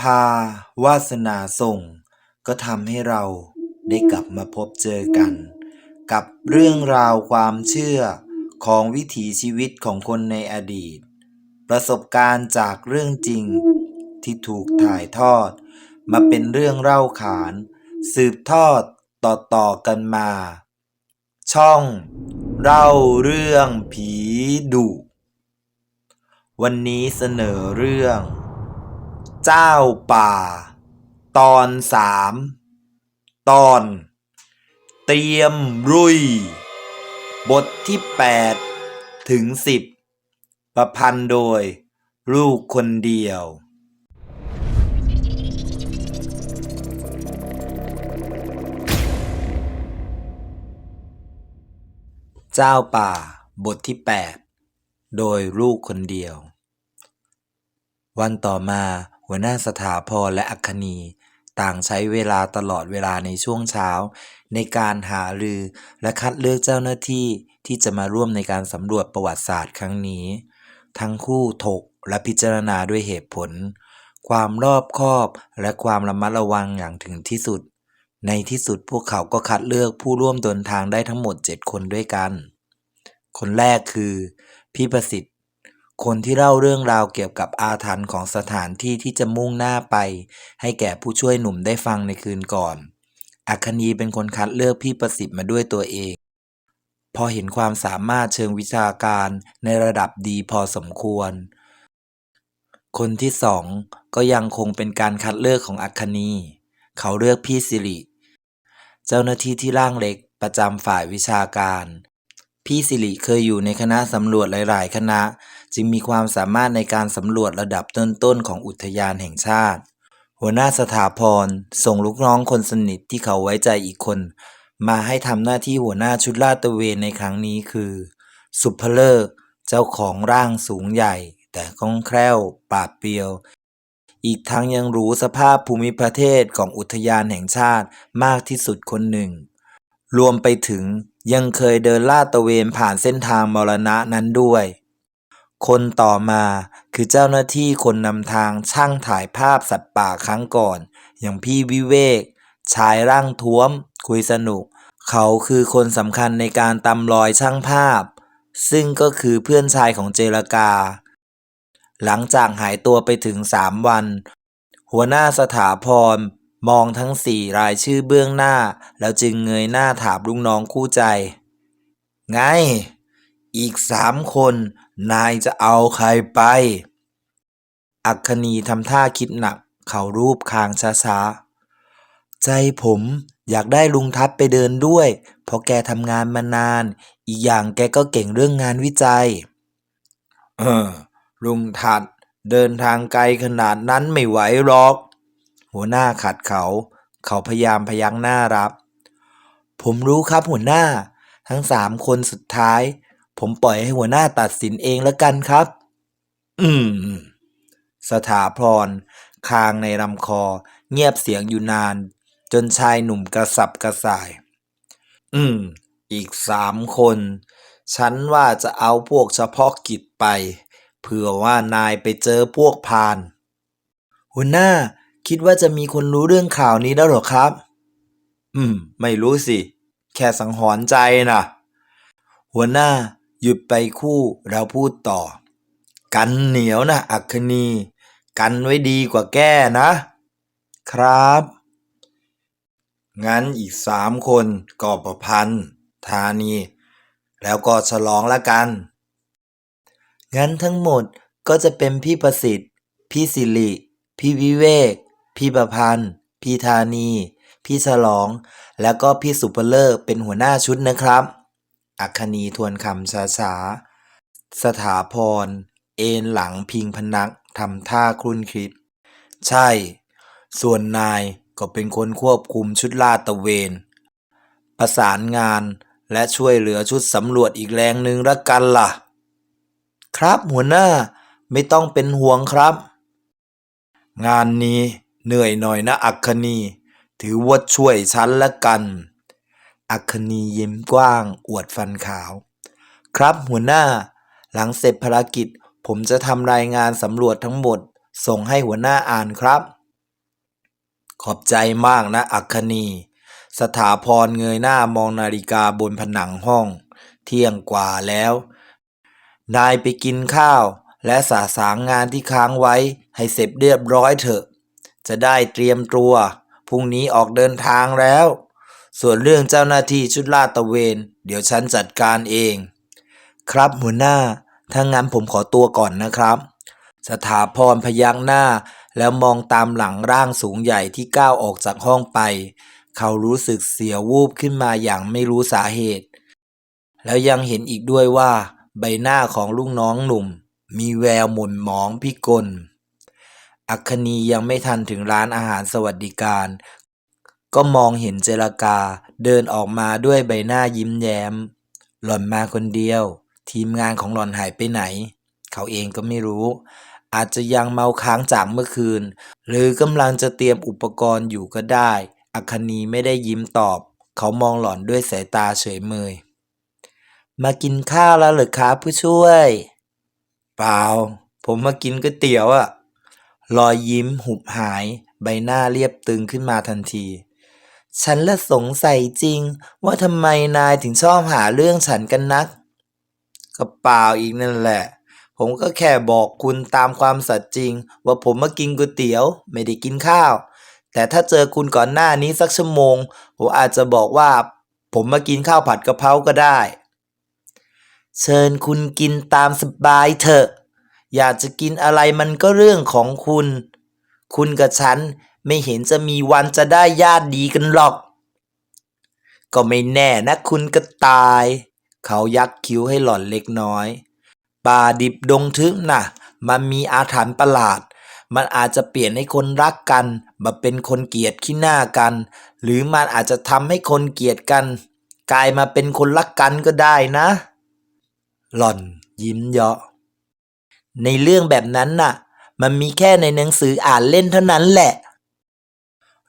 พาวาสนาส่ง ก็ทำให้เราได้กลับมาพบเจอกัน กับเรื่องราวความเชื่อของวิถีชีวิตของคนในอดีต ประสบการณ์จากเรื่องจริงที่ถูกถ่ายทอด มาเป็นเรื่องเล่าขาน สืบทอดต่อๆกันมา ช่องเล่าเรื่องผีดุ วันนี้เสนอเรื่อง เจ้าป่า ตอนสามตอน เตรียมรุย บทที่แปดถึงสิบประพันธ์โดย ลูกคนเดียว เจ้าป่าบทที่ 8 โดยลูกคนเดียว วันต่อมา หัวหน้าสถาพรและอัคคีต่างใช้เวลาตลอดเวลาในช่วงเช้า ในการหารือและคัดเลือกเจ้าหน้าที่ที่จะมาร่วมในการสำรวจประวัติศาสตร์ครั้งนี้ ทั้งคู่ถกและพิจารณาด้วยเหตุผล ความรอบคอบและความระมัดระวังอย่างถึงที่สุด ในที่สุดพวกเขาก็คัดเลือกผู้ร่วมเดินทางได้ทั้งหมด 7 คนด้วยกัน คนแรกคือ พี่ประสิทธิ์ คนที่เล่าเรื่องราวเกี่ยวกับอาถรรพ์ของสถานที่ที่จะมุ่งหน้าไป ให้แก่ผู้ช่วยหนุ่มได้ฟังในคืนก่อน อัคคณีเป็นคนคัดเลือกพี่ประสิทธิ์มาด้วยตัวเอง พอเห็นความสามารถเชิงวิชาการในระดับดีพอสมควร คนที่สองก็ยังคงเป็นการคัดเลือกของอัคคณีเขาเลือกพี่สิริ เจ้าหน้าที่ที่ร่างเล็กประจำฝ่ายวิชาการ พี่สิริเคยอยู่ในคณะสำรวจหลาย ๆ คณะ จึงมีความสามารถในการสำรวจระดับต้นๆของอุทยานแห่งชาติ หัวหน้าสถาพรส่งลูกน้องคนสนิทที่เขาไว้ใจอีกคน มาให้ทำหน้าที่หัวหน้าชุดลาดตระเวนในครั้งนี้คือ สุภเลิกเจ้าของร่างสูงใหญ่ แต่คล่องแคล่วปราดเปรียว อีกทั้งยังรู้สภาพภูมิประเทศของอุทยานแห่งชาติมากที่สุดคนหนึ่ง รวมไปถึงยังเคยเดินลาดตระเวนผ่านเส้นทางมรณะนั้นด้วย คนต่อมาคือเจ้าหน้าที่คนนำทางช่างถ่ายภาพสัตว์ป่าครั้งก่อน อย่างพี่วิเวก ชายร่างท้วม คุยสนุก เขาคือคนสำคัญในการตำรอยช่างภาพ ซึ่งก็คือเพื่อนชายของเจรกา หลังจากหายตัวไปถึงสามวัน หัวหน้าสถาพร มองทั้งสี่รายชื่อเบื้องหน้า แล้วจึงเงยหน้าถามลูกน้องคู่ใจ ไง อีกสามคน นายจะเอาใครไป อัคคณีทำท่าคิดหนัก เขารูปคางช้าๆ ใจผมอยากได้ลุงทัศน์ไปเดินด้วย เพราะแกทำงานมานาน อีกอย่างแกก็เก่งเรื่องงานวิจัย เออ ลุงทัดเดินทางไกลขนาดนั้นไม่ไหวหรอก หัวหน้าขัดเขา เขาพยายามพยักหน้ารับ ผมรู้ครับหัวหน้า ทั้งสามคนสุดท้าย ผมปล่อยให้หัวหน้าตัดสินเองแล้วกันครับ อืม สถาพร คางในลำคอ เงียบเสียงอยู่นาน จนชายหนุ่มกระสับกระส่าย อืม อีกสามคน ฉันว่าจะเอาพวกเฉพาะกิจไป เผื่อว่านายไปเจอพวกพาน หัวหน้าคิดว่าจะมีคนรู้เรื่องข่าวนี้แล้วหรอครับ อืม ไม่รู้สิ แค่สังหรณ์ใจนะหัวหน้า หยุดไปคู่แล้วพูดต่อ กันเหนียวนะอัคคณีกันไว้ดีกว่าแก้นะ ครับ งั้นอีกสามคนก็ประพันธ์ธานี แล้วก็ฉลองละกัน งั้นทั้งหมดก็จะเป็นพี่ประสิทธิ์ พี่สิริ พี่วิเวก พี่ประพันธ์ พี่ธานี พี่ฉลอง แล้วก็พี่สุภเลิกเป็นหัวหน้าชุดนะครับ อัคคณีทวนคำช้าสถาพร เอนหลังพิงพนักทำท่าครุ่นคิด ใช่ ส่วนนายก็เป็นคนควบคุมชุดลาดตะเวน ประสานงานและช่วยเหลือชุดสำรวจอีกแรงหนึ่งละกันล่ะ ครับหัวหน้าไม่ต้องเป็นห่วงครับ งานนี้เหนื่อยหน่อยนะอัคคณี ถือว่าช่วยฉันละกัน อัคคณียิ้มกว้าง อวดฟันขาว ครับหัวหน้า หลังเสร็จภารกิจ ผมจะทำรายงานสำรวจทั้งหมด ส่งให้หัวหน้าอ่านครับ ขอบใจมากนะ อัคคณีสถาพรเงยหน้ามองนาฬิกาบนผนังห้อง เที่ยงกว่าแล้ว นายไปกินข้าว และสาสางงานที่ค้างไว้ ให้เสร็จเรียบร้อยเถอะ จะได้เตรียมตัวพรุ่งนี้ออกเดินทางแล้ว ส่วนเรื่องเจ้าหน้าที่ชุดลาดตระเวน เดี๋ยวฉันจัดการเอง ครับหัวหน้า ถ้างั้นผมขอตัวก่อนนะครับ สถาพรพยักหน้า แล้วมองตามหลังร่างสูงใหญ่ที่ก้าวออกจากห้องไป เขารู้สึกเสียวูบขึ้นมาอย่างไม่รู้สาเหตุ แล้วยังเห็นอีกด้วยว่า ใบหน้าของลูกน้องหนุ่ม มีแววหม่นหมองพิกลอัคคียังไม่ทันถึงร้านอาหารสวัสดิการ ก็มองเห็นเจรกาเดินออกมาด้วยใบหน้ายิ้มแย้ม หล่อนมาคนเดียว ทีมงานของหล่อนหายไปไหน เขาเองก็ไม่รู้ อาจจะยังเมาค้างจากเมื่อคืน หรือกำลังจะเตรียมอุปกรณ์อยู่ก็ได้ อัคคณีไม่ได้ยิ้มตอบ เขามองหล่อนด้วยสายตาเฉยเมย มากินข้าวแล้วเหรือครับผู้ช่วย เปล่า ผมมากินก๋วยเตี๋ยวอะรอยยิ้มหุบหาย ใบหน้าเรียบตึงขึ้นมาทันที ฉันละสงสัยจริง ว่าทำไมนายถึงชอบหาเรื่องฉันกันนัก ก็เปล่าอีกนั่นแหละ ผมก็แค่บอกคุณตามความสัตย์จริง ว่าผมมากินก๋วยเตี๋ยว ไม่ได้กินข้าว แต่ถ้าเจอคุณก่อนหน้านี้สักชั่วโมง ผมอาจจะบอกว่า ผมมากินข้าวผัดกะเพราก็ได้ เชิญคุณกินตามสบายเถอะ อยากจะกินอะไรมันก็เรื่องของคุณ คุณกับฉัน ไม่เห็นจะมีวันจะได้ญาติดีกันหรอก ก็ไม่แน่นะคุณกระต่าย เขายักคิ้วให้หล่อนเล็กน้อย ป่าดิบดงทึบน่ะ มันมีอาถรรพ์ประหลาด มันอาจจะเปลี่ยนให้คนรักกันมาเป็นคนเกลียดขี้หน้ากัน หรือมันอาจจะทำให้คนเกลียดกัน กลายมาเป็นคนรักกันก็ได้นะ หล่อนยิ้มเยาะ ในเรื่องแบบนั้นน่ะ มันมีแค่ในหนังสืออ่านเล่นเท่านั้นแหละ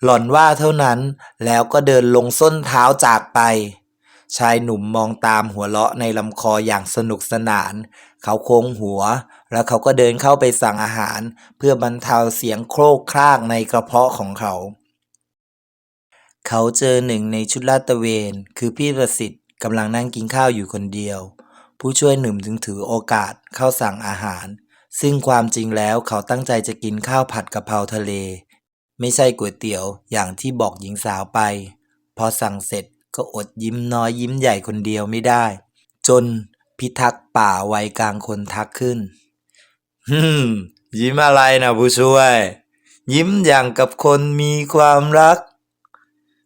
หล่อนว่าเท่านั้นแล้วก็เดินลงส้นเท้าจากไป ชายหนุ่มมองตามหัวเราะในลำคออย่างสนุกสนาน เขาโค้งหัว แล้วเขาก็เดินเข้าไปสั่งอาหาร เพื่อบรรเทาเสียงโครกครากในกระเพาะของเขา เขาเจอหนึ่งในชุดลาดตระเวน คือพี่ประสิทธิ์กำลังนั่งกินข้าวอยู่คนเดียว ผู้ช่วยหนุ่มจึงถือโอกาสเข้าสั่งอาหาร ซึ่งความจริงแล้วเขาตั้งใจจะกินข้าวผัดกะเพราทะเล ไม่ใช่ก๋วยเตี๋ยวอย่างที่บอกหญิงสาวไป พอสั่งเสร็จก็อดยิ้มน้อยยิ้มใหญ่คนเดียวไม่ได้ จนพิทักษ์ป่าวัยกลางคนทักขึ้นฮึมยิ้มอะไรนะผู้ช่วย ยิ้มอย่างกับคนมีความรัก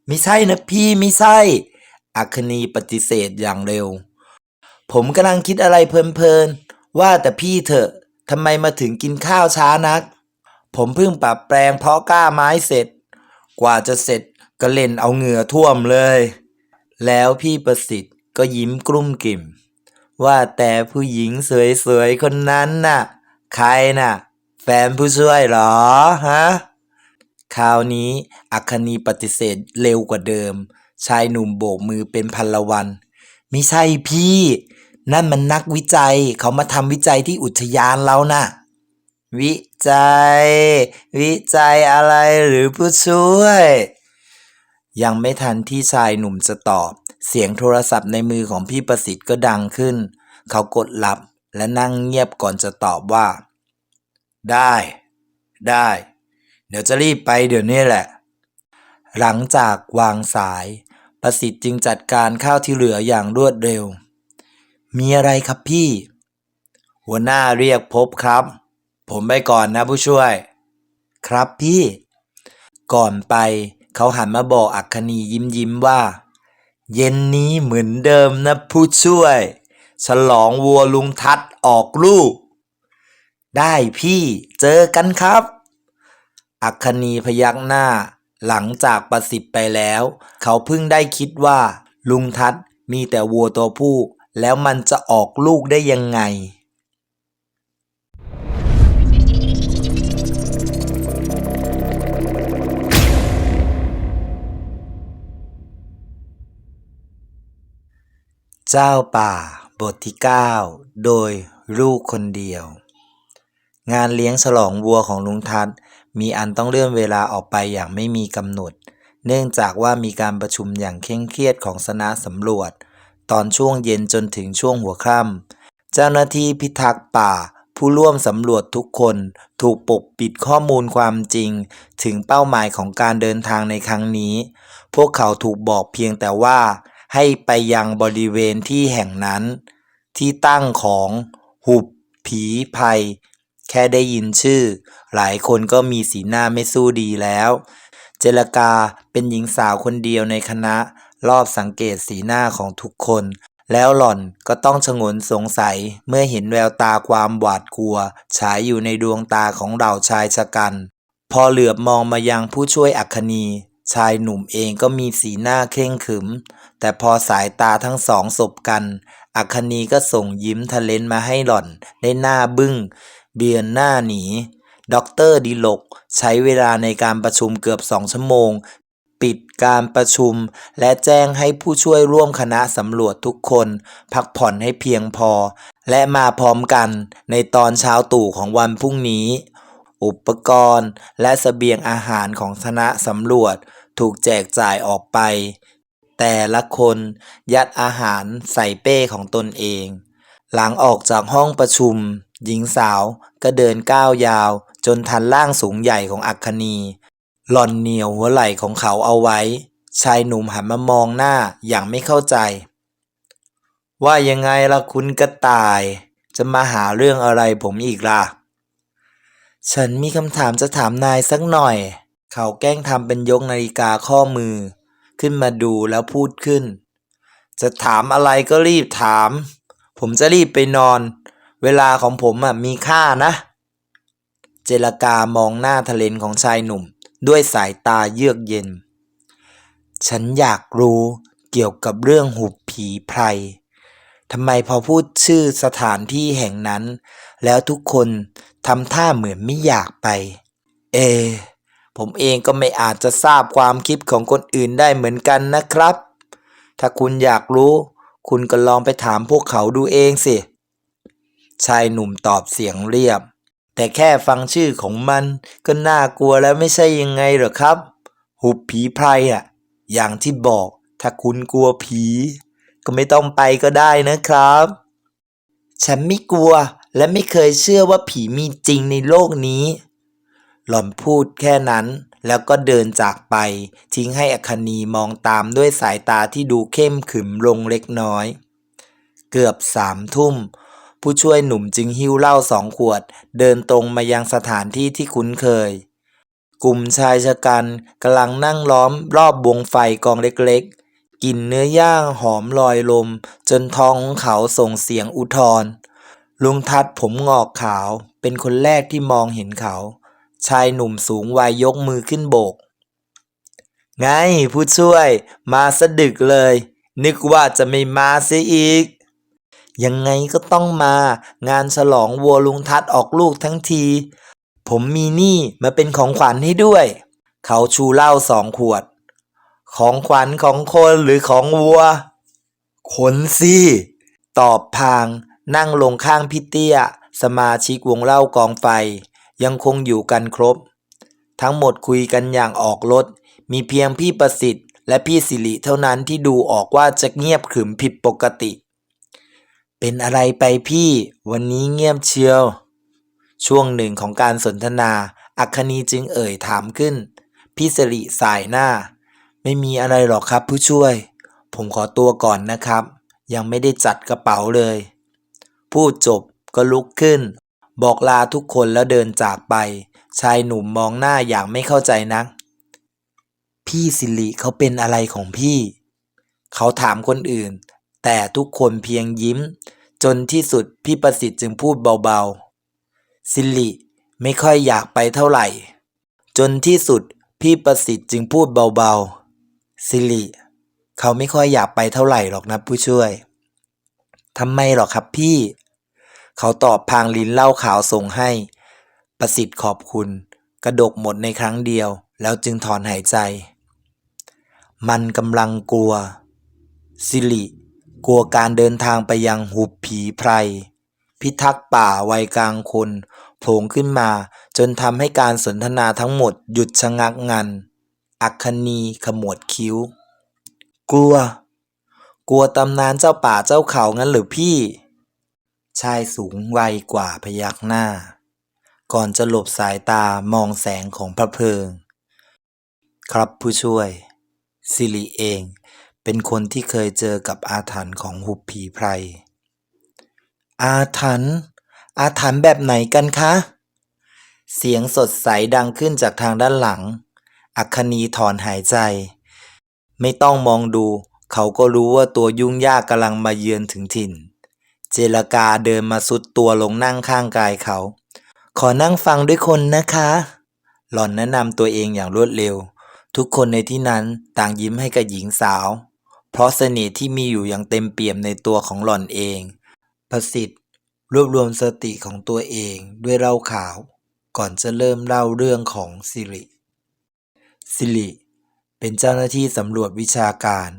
ไม่ใช่นะพี่ไม่ใช่ อัคคณีปฏิเสธอย่างเร็ว ผมกำลังคิดอะไรเพลินๆ ว่าแต่พี่เถอะทำไมมาถึงกินข้าวช้านัก ผมเพิ่งปรับแปลงเพาะก้าไม้เสร็จ กว่าจะเสร็จก็เล่นเอาเหงื่อท่วมเลย แล้วพี่ประสิทธิ์ก็ยิ้มกลุ้มกิ่ม ว่าแต่ผู้หญิงสวยๆคนนั้นน่ะ ใครน่ะ แฟนผู้ช่วยหรอฮะคราวนี้อัคคณีปฏิเสธเร็วกว่าเดิม ชายหนุ่มโบกมือเป็นพันละวันไม่ใช่พี่ นั่นมันนักวิจัยเขามาทำวิจัยที่อุทยานเราน่ะ วิจัย วิจัยอะไรหรือผู้ช่วย ยังไม่ทันที่ชายหนุ่มจะตอบ เสียงโทรศัพท์ในมือของพี่ประสิทธิ์ก็ดังขึ้น เขากดรับและนั่งเงียบก่อนจะตอบว่า ได้ ได้ เดี๋ยวจะรีบไปเดี๋ยวนี้แหละ หลังจากวางสาย ประสิทธิ์จึงจัดการข้าวที่เหลืออย่างรวดเร็ว มีอะไรครับพี่ หัวหน้าเรียกพบครับ ผมไปก่อนนะผู้ช่วย ครับพี่ ก่อนไปเขาหันมาบอกอัคคณียิ้มยิ้มว่า เย็นนี้เหมือนเดิมนะผู้ช่วย ฉลองวัวลุงทัดออกลูก ได้พี่เจอกันครับ อัคคณีพยักหน้า หลังจากประสิทธิ์ไปแล้ว เขาเพิ่งได้คิดว่า ลุงทัดมีแต่วัวตัวผู้ แล้วมันจะออกลูกได้ยังไง เจ้าป่า บทที่ 9 โดยลูกคนเดียว งานเลี้ยงฉลองวัวของลุงทัศน์มีอันต้องเลื่อนเวลาออกไปอย่างไม่มีกำหนด เนื่องจากว่ามีการประชุมอย่างเคร่งเครียดของคณะสำรวจ ตอนช่วงเย็นจนถึงช่วงหัวค่ำเจ้าหน้าที่พิทักษ์ป่า ผู้ร่วมสำรวจทุกคนถูกปกปิดข้อมูลความจริง ถึงเป้าหมายของการเดินทางในครั้งนี้ พวกเขาถูกบอกเพียงแต่ว่า ให้ไปยังบริเวณที่แห่งนั้น ที่ตั้งของหุบผีภัย แค่ได้ยินชื่อ หลายคนก็มีสีหน้าไม่สู้ดีแล้ว เจรกาเป็นหญิงสาวคนเดียวในคณะรอบสังเกตสีหน้าของทุกคน แล้วหล่อนก็ต้องชงนสงสัยเมื่อเห็นแววตาความหวาดกลัว ฉายอยู่ในดวงตาของเหล่าชายชะกัน พอเหลือบมองมายังผู้ช่วยอัคคีชายหนุ่มเองก็มีสีหน้าเคร่งขรึม แต่พอสายตาทั้งสองสบกัน อัคคณีก็ส่งยิ้มทะเลนมาให้หล่อนได้หน้าบึ้ง เบียนหน้าหนีด็อกเตอร์ดิลก ใช้เวลาในการประชุมเกือบสองชั่วโมง ปิดการประชุม และแจ้งให้ผู้ช่วยร่วมคณะสำรวจทุกคน พักผ่อนให้เพียงพอ และมาพร้อมกันในตอนเช้าตู่ของวันพรุ่งนี้ อุปกรณ์และเสบียงอาหารของคณะสำรวจ ถูกแจกจ่ายออกไป แต่ละคนยัดอาหารใส่เป้ของตนเอง หลังออกจากห้องประชุม หญิงสาวก็เดินก้าวยาว จนทันร่างสูงใหญ่ของอัคคณีหล่อนเหนียวหัวไหล่ของเขาเอาไว้ ชายหนุ่มหันมามองหน้าอย่างไม่เข้าใจ ว่ายังไงล่ะคุณกระต่าย จะมาหาเรื่องอะไรผมอีกล่ะ ฉันมีคำถามจะถามนายสักหน่อย เขาแกล้งทำเป็นยกนาฬิกาข้อมือ ขึ้นมาดูแล้วพูดขึ้น จะถามอะไรก็รีบถาม ผมจะรีบไปนอน เวลาของผมอะมีค่านะ เจรกามองหน้าทะเลนของชายหนุ่ม ด้วยสายตาเยือกเย็น ฉันอยากรู้เกี่ยวกับเรื่องหุบผีไพรทำไมพอพูดชื่อสถานที่แห่งนั้น แล้วทุกคนทำท่าเหมือนไม่อยากไป เอ ผมเองก็ไม่อาจจะทราบความคิดของคนอื่นได้เหมือนกันนะครับ ถ้าคุณอยากรู้ คุณก็ลองไปถามพวกเขาดูเองสิ ชายหนุ่มตอบเสียงเรียบ แต่แค่ฟังชื่อของมันก็น่ากลัวแล้วไม่ใช่ยังไงหรอครับ หุบผีไพรอะอย่างที่บอก ถ้าคุณกลัวผี ก็ไม่ต้องไปก็ได้นะครับ ฉันไม่กลัวและไม่เคยเชื่อว่าผีมีจริงในโลกนี้ หล่อนพูดแค่นั้นแล้วก็เดินจากไป ทิ้งให้อคณีมองตามด้วยสายตาที่ดูเข้มขึมลงเล็กน้อย เกือบสามทุ่ม ผู้ช่วยหนุ่มจึงหิ้วเหล้าสองขวด เดินตรงมายังสถานที่ที่คุ้นเคย กลุ่มชายชะกันกำลังนั่งล้อมรอบวงไฟกองเล็กๆกลิ่นเนื้อย่างหอมลอยลม จนท้องของเขาส่งเสียงอุทธรลุงทัดผมงอกขาว เป็นคนแรกที่มองเห็นเขา ชายหนุ่มสูงวัยยกมือขึ้นโบก ไงผู้ช่วย มาสะดึกเลย นึกว่าจะไม่มาเสียอีก ยังไงก็ต้องมา งานฉลองวัวลุงทัดออกลูกทั้งที ผมมีนี่มาเป็นของขวัญให้ด้วย เขาชูเหล้าสองขวด ของขวัญของคนหรือของวัวคนสิตอบพางนั่งลงข้างพี่เตี้ย สมาชิกวงเล่ากองไฟ ยังคงอยู่กันครบ ทั้งหมดคุยกันอย่างออกรถ มีเพียงพี่ประสิทธิ์ และพี่สิริเท่านั้นที่ดูออกว่าจะเงียบขรึมผิดปกติ เป็นอะไรไปพี่ วันนี้เงียบเชียว ช่วงหนึ่งของการสนทนา อัคคณีจึงเอ่ยถามขึ้น พี่สิริสายหน้า ไม่มีอะไรหรอกครับผู้ช่วย ผมขอตัวก่อนนะครับ ยังไม่ได้จัดกระเป๋าเลย พูดจบก็ลุกขึ้น บอกลาทุกคนแล้วเดินจากไป ชายหนุ่มมองหน้าอย่างไม่เข้าใจนัก พี่สิริเขาเป็นอะไรของพี่ เขาถามคนอื่น แต่ทุกคนเพียงยิ้ม จนที่สุดพี่ประสิทธิ์จึงพูดเบาๆ สิริไม่ค่อยอยากไปเท่าไหร่ จนที่สุดพี่ประสิทธิ์จึงพูดเบาๆ สิริเขาไม่ค่อยอยากไปเท่าไหร่หรอกนะผู้ช่วยทำไมหรอครับพี่ เขาตอบพางลิ้นเหล่าขาวส่งให้ ประสิทธิ์ขอบคุณ กระดกหมดในครั้งเดียว แล้วจึงถอนหายใจ มันกำลังกลัว สิริกลัวการเดินทางไปยังหุบผีไพร พิทักษ์ป่าวัยกลางคนโผล่ขึ้นมาจนทำให้การสนทนาทั้งหมดหยุดชะงักงัน อัคคณีขมวดคิ้ว กลัว กลัวตำนานเจ้าป่าเจ้าเขางั้นหรือพี่ ชายสูงวัยกว่าพยักหน้า ก่อนจะหลบสายตามองแสงของพระเพลิง ครับผู้ช่วย สิริเองเป็นคนที่เคยเจอกับอาถรรพ์ของหุบผีไพร อาถรรพ์อาถรรพ์แบบไหนกันคะ เสียงสดใสดังขึ้นจากทางด้านหลัง อัคคณีถอนหายใจ ไม่ต้องมองดู เขาก็รู้ว่าตัวยุ่งยากกำลังมาเยือนถึงถิ่น เจรกาเดินมาสุดตัวลงนั่งข้างกายเขา ขอนั่งฟังด้วยคนนะคะ หล่อนแนะนำตัวเองอย่างรวดเร็ว ทุกคนในที่นั้นต่างยิ้มให้กับหญิงสาว เพราะเสน่ห์ที่มีอยู่อย่างเต็มเปี่ยมในตัวของหล่อนเอง ประสิทธิ์ รวบรวมสติของตัวเองด้วยเหล้าขาว ก่อนจะเริ่มเล่าเรื่องของสิริ สิริ เป็นเจ้าหน้าที่สำรวจวิชาการ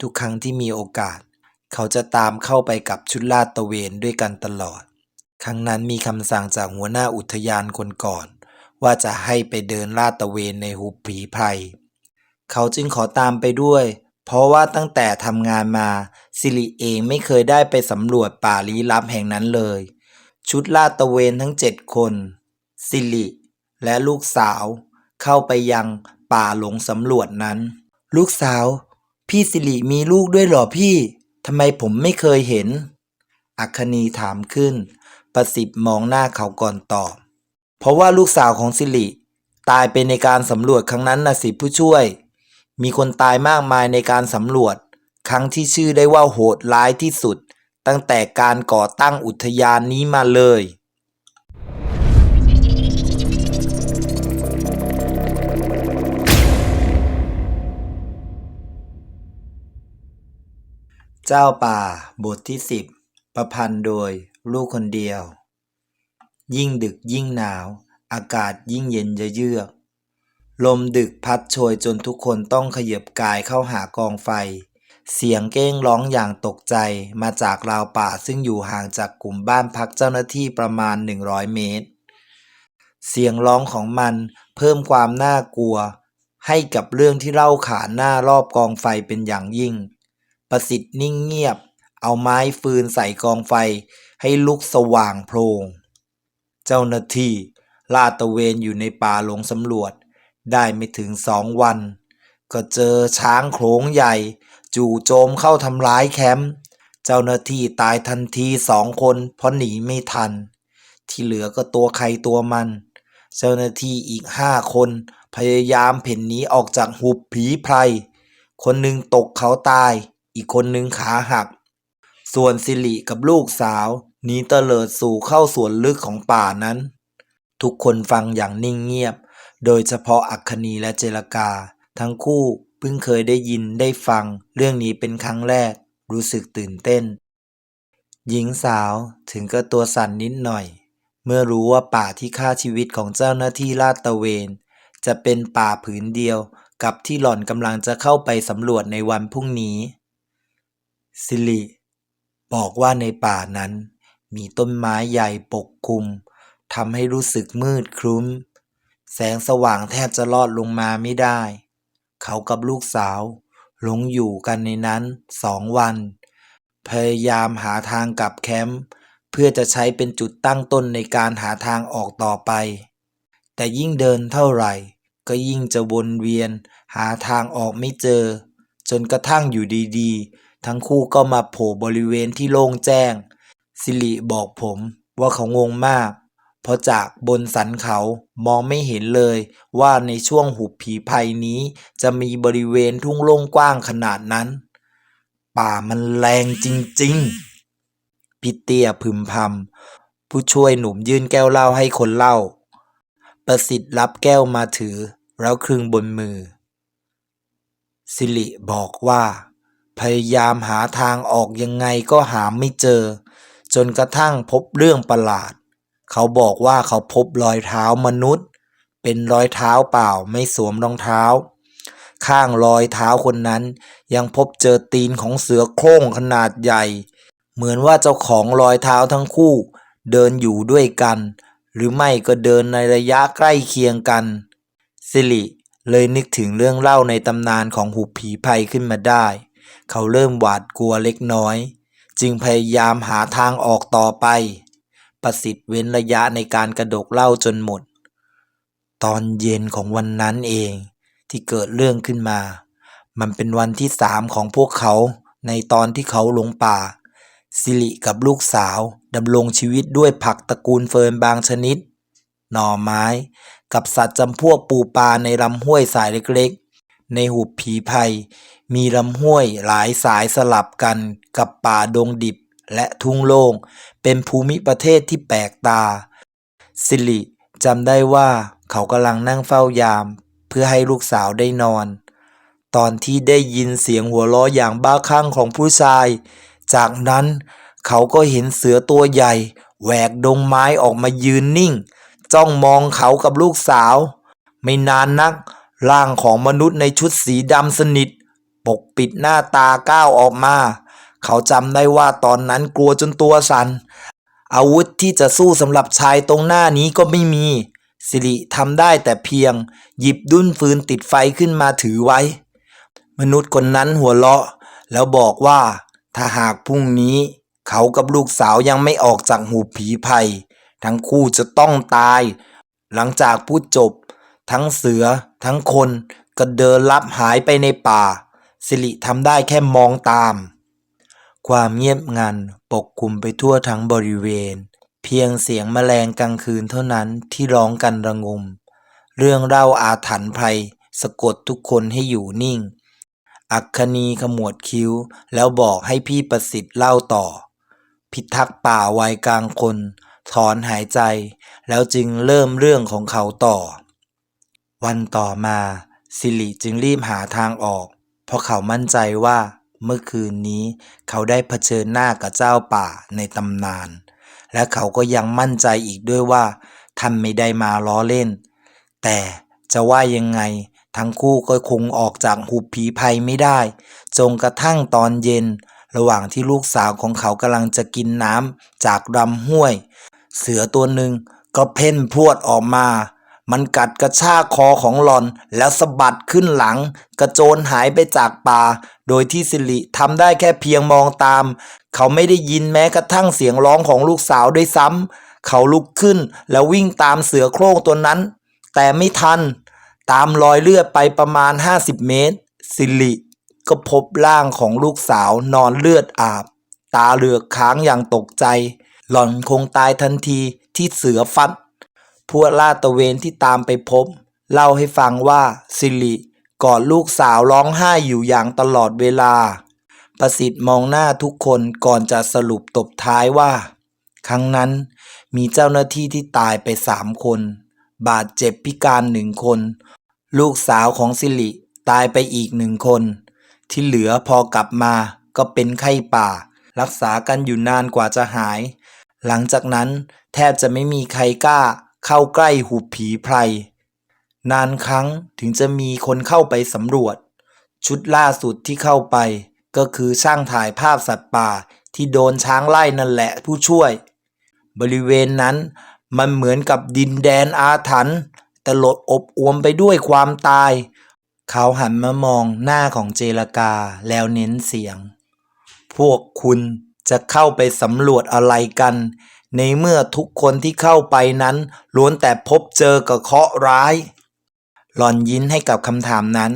ทุกครั้งที่มีโอกาส เขาจะตามเข้าไปกับชุดลาดตระเวนด้วยกันตลอด ครั้งนั้นมีคำสั่งจากหัวหน้าอุทยานคนก่อน ว่าจะให้ไปเดินลาดตระเวนในหุบผีไพรเขาจึงขอตามไปด้วย เพราะว่าตั้งแต่ทำงานมาสิริเองไม่เคยได้ไปสำรวจป่าลี้ลับแห่งนั้นเลย ชุดลาดตระเวนทั้งเจ็ดคนสิริและลูกสาว เข้าไปยังป่าหลงสำรวจนั้น ลูกสาว พี่สิริมีลูกด้วยเหรอพี่ ทำไมผมไม่เคยเห็น อัคคณีถามขึ้น ประสิทธิ์มองหน้าเขาก่อนตอบ เพราะว่าลูกสาวของสิริ ตายไปในการสำรวจครั้งนั้นนะสิผู้ช่วย มีคนตายมากมายในการสำรวจ ครั้งที่ชื่อได้ว่าโหดร้ายที่สุด ตั้งแต่การก่อตั้งอุทยานนี้มาเลย เจ้าป่าบทที่สิบประพันธ์โดยลูกคนเดียว ยิ่งดึกยิ่งหนาว อากาศยิ่งเย็นเยือก ลมดึกพัดโชยจนทุกคนต้องขยับกายเข้าหากองไฟ เสียงเก้งร้องอย่างตกใจมาจากราวป่าซึ่งอยู่ห่างจากกลุ่มบ้านพักเจ้าหน้าที่ประมาณ 100 เมตร เสียงร้องของมันเพิ่มความน่ากลัว ให้กับเรื่องที่เล่าขานหน้ารอบกองไฟเป็นอย่างยิ่ง ประสิทธิ์นิ่งเงียบ เอาไม้ฟืนใส่กองไฟ ให้ลุกสว่างโพลงเจ้าหน้าที่ลาดตระเวนอยู่ในป่าหลงสำรวจ ได้ไม่ถึงสองวัน ก็เจอช้างโขลงใหญ่ จู่โจมเข้าทำร้ายแคมป์เจ้าหน้าที่ตายทันทีสองคนเพราะหนีไม่ทัน ที่เหลือก็ตัวใครตัวมัน เจ้าหน้าที่อีกห้าคน พยายามเพ่นหนีออกจากหุบผีไพร คนหนึ่งตกเขาตาย อีกคนหนึ่งขาหัก ส่วนสิริกับลูกสาวหนีเตลิดสู่เข้าสวนลึกของป่านั้น ทุกคนฟังอย่างนิ่งเงียบ โดยเฉพาะอัคคณีและเจรกา ทั้งคู่เพิ่งเคยได้ยินได้ฟังเรื่องนี้เป็นครั้งแรก รู้สึกตื่นเต้น หญิงสาวถึงก็ตัวสั่นนิดหน่อย เมื่อรู้ว่าป่าที่ฆ่าชีวิตของเจ้าหน้าที่ลาดตระเวน จะเป็นป่าผืนเดียวกับที่หล่อนกำลังจะเข้าไปสำรวจในวันพรุ่งนี้ สิริบอกว่าในป่านั้น มีต้นไม้ใหญ่ปกคลุมทำให้รู้สึกมืดครึ้ม แสงสว่างแทบจะลอดลงมาไม่ได้ เขากับลูกสาวหลงอยู่กันในนั้นสองวัน พยายามหาทางกลับแคมป์เพื่อจะใช้เป็นจุดตั้งต้นในการหาทางออกต่อไป แต่ยิ่งเดินเท่าไหร่ ก็ยิ่งจะวนเวียนหาทางออกไม่เจอ จนกระทั่งอยู่ดีๆ ทั้งคู่ก็มาโผล่บริเวณที่โล่งแจ้ง สิริบอกผมว่าเขางงมาก เพราะจากบนสันเขามองไม่เห็นเลยว่าในช่วงหุบผีภัยนี้ จะมีบริเวณทุ่งโล่งกว้างขนาดนั้น ป่ามันแรงจริงๆพี่เตียพึมพำผู้ช่วยหนุ่มยื่นแก้วเหล้าให้คนเล่า ประสิทธิ์รับแก้วมาถือ แล้วครึงบนมือ สิริบอกว่า พยายามหาทางออกยังไงก็หาไม่เจอ จนกระทั่งพบเรื่องประหลาด เขาบอกว่าเขาพบรอยเท้ามนุษย์ เป็นรอยเท้าเปล่าไม่สวมรองเท้า ข้างรอยเท้าคนนั้น ยังพบเจอตีนของเสือโคร่งขนาดใหญ่ เหมือนว่าเจ้าของรอยเท้าทั้งคู่ เดินอยู่ด้วยกัน หรือไม่ก็เดินในระยะใกล้เคียงกัน สิริเลยนึกถึงเรื่องเล่าในตำนานของหุบผีภัยขึ้นมาได้ เขาเริ่มหวาดกลัวเล็กน้อย จึงพยายามหาทางออกต่อไป ประสิทธิ์เว้นระยะในการกระดกเหล้าจนหมด ตอนเย็นของวันนั้นเองที่เกิดเรื่องขึ้นมา มันเป็นวันที่สามของพวกเขาในตอนที่เขาหลงป่า สิริกับลูกสาวดำรงชีวิตด้วยผักตระกูลเฟิร์นบางชนิด หน่อไม้ กับสัตว์จำพวกปูปลาในลำห้วยสายเล็กๆ ในหุบผีภัย มีลำห้วยหลายสายสลับกันกับป่าดงดิบและทุ่งโล่ง เป็นภูมิประเทศที่แปลกตา สิริจำได้ว่าเขากำลังนั่งเฝ้ายาม เพื่อให้ลูกสาวได้นอน ตอนที่ได้ยินเสียงหัวเราะอย่างบ้าคลั่งของผู้ชาย จากนั้นเขาก็เห็นเสือตัวใหญ่แหวกดงไม้ออกมายืนนิ่ง จ้องมองเขากับลูกสาว ไม่นานนัก ร่างของมนุษย์ในชุดสีดำสนิท ปกปิดหน้าตาก้าวออกมา เขาจำได้ว่าตอนนั้นกลัวจนตัวสัน่นอาวุธที่จะสู้สำหรับชายตรงหน้านี้ก็ไม่มี สิริทำได้แต่เพียง หยิบดุ้นฟืนติดไฟขึ้นมาถือไว้ มนุษย์คนนั้นหัวเราะ แล้วบอกว่า ถ้าหากพรุ่งนี้ เขากับลูกสาวยังไม่ออกจากหูผีภัย ทั้งคู่จะต้องตาย หลังจากพูดจบ ทั้งเสือ ทั้งคนก็เดินลับหายไปในป่า สิริทำได้แค่มองตาม ความเงียบงันปกคลุมไปทั่วทั้งบริเวณ เพียงเสียงแมลงกลางคืนเท่านั้นที่ร้องกันระงม เรื่องเล่าอาถรรพ์ภัย สะกดทุกคนให้อยู่นิ่ง อัคคณีขมวดคิ้ว แล้วบอกให้พี่ประสิทธิ์เล่าต่อ พิทักษ์ป่าวัยกลางคน ถอนหายใจ แล้วจึงเริ่มเรื่องของเขาต่อ วันต่อมาสิริจึงรีบหาทางออก เพราะเขามั่นใจว่าเมื่อคืนนี้เขาได้เผชิญหน้ากับเจ้าป่าในตำนาน และเขาก็ยังมั่นใจอีกด้วยว่าท่านไม่ได้มาล้อเล่น แต่จะว่ายังไงทั้งคู่ก็คงออกจากหุบผีภัยไม่ได้จงกระทั่งตอนเย็น ระหว่างที่ลูกสาวของเขากำลังจะกินน้ำจากลำห้วย เสือตัวหนึ่งก็เพ่นพวดออกมา มันกัดกระชากคอของหลอน แล้วสะบัดขึ้นหลัง กระโจนหายไปจากป่า โดยที่สิริทำได้แค่เพียงมองตาม เขาไม่ได้ยินแม้กระทั่งเสียงร้องของลูกสาวด้วยซ้ำเขาลุกขึ้นแล้ววิ่งตามเสือโคร่งตัวนั้น แต่ไม่ทัน ตามรอยเลือดไปประมาณ 50 เมตร สิริก็พบร่างของลูกสาวนอนเลือดอาบ ตาเหลือกค้างอย่างตกใจ หล่อนคงตายทันทีที่เสือฟัด พวกลาดตระเวนที่ตามไปพบ เล่าให้ฟังว่าสิริกอดลูกสาวร้องไห้อยู่อย่างตลอดเวลา ประสิทธิ์มองหน้าทุกคนก่อนจะสรุปตบท้ายว่า ครั้งนั้นมีเจ้าหน้าที่ที่ตายไปสามคน บาดเจ็บพิการหนึ่งคน ลูกสาวของสิริตายไปอีกหนึ่งคน ที่เหลือพอกลับมาก็เป็นไข้ป่า รักษากันอยู่นานกว่าจะหาย หลังจากนั้นแทบจะไม่มีใครกล้า เข้าใกล้หุบผีไพร นานครั้งถึงจะมีคนเข้าไปสำรวจ ชุดล่าสุดที่เข้าไป ก็คือช่างถ่ายภาพสัตว์ป่าที่โดนช้างไล่นั่นแหละผู้ช่วย บริเวณนั้นมันเหมือนกับดินแดนอาถรรพ์ตลดอบอวมไปด้วยความตาย เขาหันมามองหน้าของเจรกาแล้วเน้นเสียง พวกคุณจะเข้าไปสำรวจอะไรกัน ในเมื่อทุกคนที่เข้าไปนั้นล้วนแต่พบเจอกับเคราะห์ร้าย หลอนยิ้นให้กับคำถามนั้น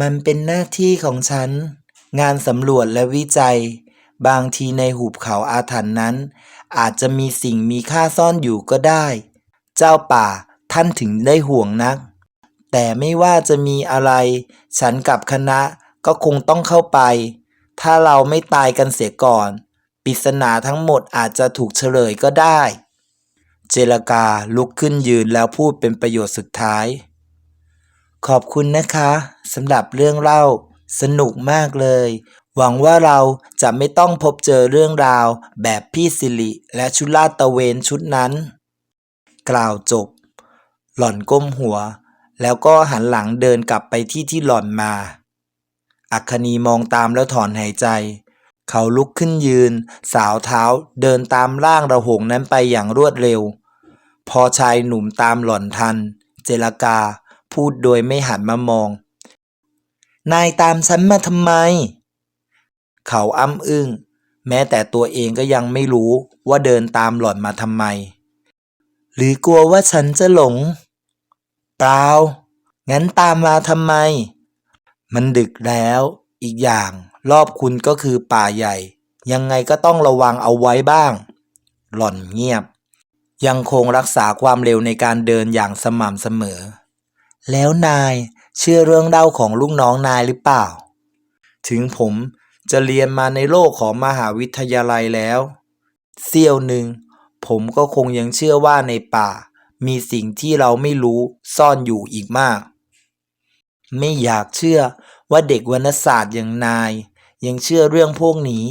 มันเป็นหน้าที่ของฉัน งานสำรวจและวิจัย บางทีในหุบเขาอาถรรพ์นั้น อาจจะมีสิ่งมีค่าซ่อนอยู่ก็ได้ เจ้าป่าท่านถึงได้ห่วงนัก แต่ไม่ว่าจะมีอะไร ฉันกับคณะก็คงต้องเข้าไป ถ้าเราไม่ตายกันเสียก่อน ปริศนาทั้งหมดอาจจะถูกเฉลยก็ได้ เจรกาลุกขึ้นยืนแล้วพูดเป็นประโยชน์สุดท้าย ขอบคุณนะคะสำหรับเรื่องเล่า สนุกมากเลย หวังว่าเราจะไม่ต้องพบเจอเรื่องราวแบบพี่สิริและชุดลาดตะเวนชุดนั้น กล่าวจบ หล่อนก้มหัว แล้วก็หันหลังเดินกลับไปที่ที่หล่อนมา อัคคณีมองตามแล้วถอนหายใจ เขาลุกขึ้นยืน สาวเท้าเดินตามร่างระหงนั้นไปอย่างรวดเร็ว พอชายหนุ่มตามหล่อนทัน เจรกาพูดโดยไม่หันมามอง นายตามฉันมาทำไม เขาอ้ำอึ้ง แม้แต่ตัวเองก็ยังไม่รู้ว่าเดินตามหล่อนมาทำไม หรือกลัวว่าฉันจะหลง เปล่า งั้นตามมาทำไม มันดึกแล้ว อีกอย่าง รอบคุณก็คือป่าใหญ่ ยังไงก็ต้องระวังเอาไว้บ้าง หล่อนเงียบ ยังคงรักษาความเร็วในการเดินอย่างสม่ำเสมอ แล้วนายเชื่อเรื่องเล่าของลูกน้องนายหรือเปล่า ถึงผมจะเรียนมาในโลกของมหาวิทยาลัยแล้ว เสี้ยวหนึ่ง ผมก็คงยังเชื่อว่าในป่า มีสิ่งที่เราไม่รู้ซ่อนอยู่อีกมาก ไม่อยากเชื่อว่าเด็กวรรณศาสตร์อย่างนาย ยังเชื่อเรื่องพวกนี้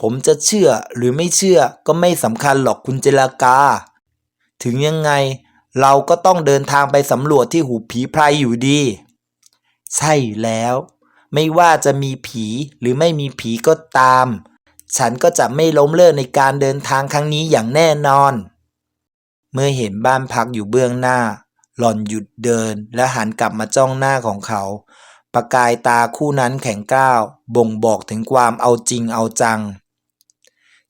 ผมจะเชื่อหรือไม่เชื่อก็ไม่สำคัญหรอกคุณเจรากา ถึงยังไงเราก็ต้องเดินทางไปสำรวจที่หูผีไพรอยู่ดี ใช่แล้ว ไม่ว่าจะมีผีหรือไม่มีผีก็ตาม ฉันก็จะไม่ล้มเลิกในการเดินทางครั้งนี้อย่างแน่นอน เมื่อเห็นบ้านพักอยู่เบื้องหน้า หล่อนหยุดเดินและหันกลับมาจ้องหน้าของเขา ประกายตาคู่นั้นแข็งกร้าว บ่งบอกถึงความเอาจริงเอาจัง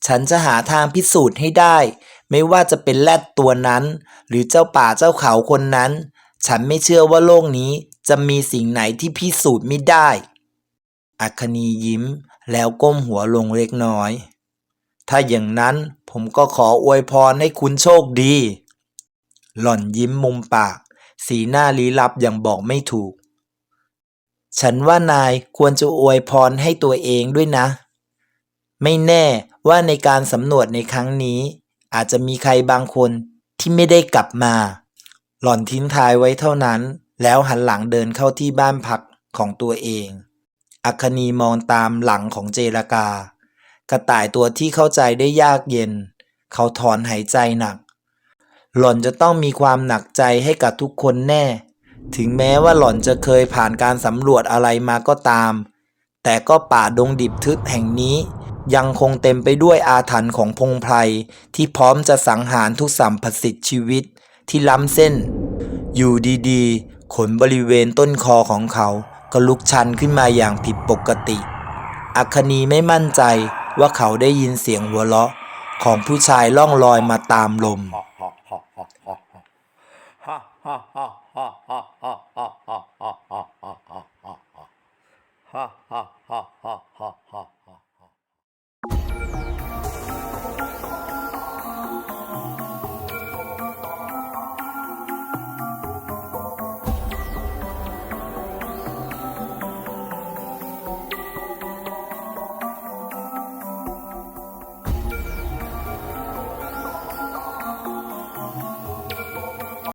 ฉันจะหาทางพิสูจน์ให้ได้ ไม่ว่าจะเป็นแรดตัวนั้น หรือเจ้าป่าเจ้าเขาคนนั้น ฉันไม่เชื่อว่าโลกนี้จะมีสิ่งไหนที่พิสูจน์ไม่ได้ อัคนียิ้มแล้วก้มหัวลงเล็กน้อย ถ้าอย่างนั้นผมก็ขออวยพรให้คุณโชคดี หล่อนยิ้มมุมปาก สีหน้าลี้ลับอย่างบอกไม่ถูก ฉันว่านายควรจะอวยพรให้ตัวเองด้วยนะ ไม่แน่ว่าในการสำรวจในครั้งนี้ อาจจะมีใครบางคนที่ไม่ได้กลับมา หล่อนทิ้งท้ายไว้เท่านั้น แล้วหันหลังเดินเข้าที่บ้านพักของตัวเอง อัคนีมองตามหลังของเจรากา กระต่ายตัวที่เข้าใจได้ยากเย็น เขาถอนหายใจหนัก หล่อนจะต้องมีความหนักใจให้กับทุกคนแน่ ถึงแม้ว่าหล่อนจะเคยผ่านการสำรวจอะไรมาก็ตาม แต่ก็ป่าดงดิบทึบแห่งนี้ ยังคงเต็มไปด้วยอาถรรพ์ของพงไพรที่พร้อมจะสังหารทุกสัมพสิทธิ์ชีวิตที่ล้ำเส้น อยู่ดีๆ ขนบริเวณต้นคอของเขาก็ลุกชันขึ้นมาอย่างผิดปกติ อัคนีไม่มั่นใจว่าเขาได้ยินเสียงหัวเราะของผู้ชายล่องลอยมาตามลม ha ha ha ha ha ha 好好好好好好好好好好好好好好好好好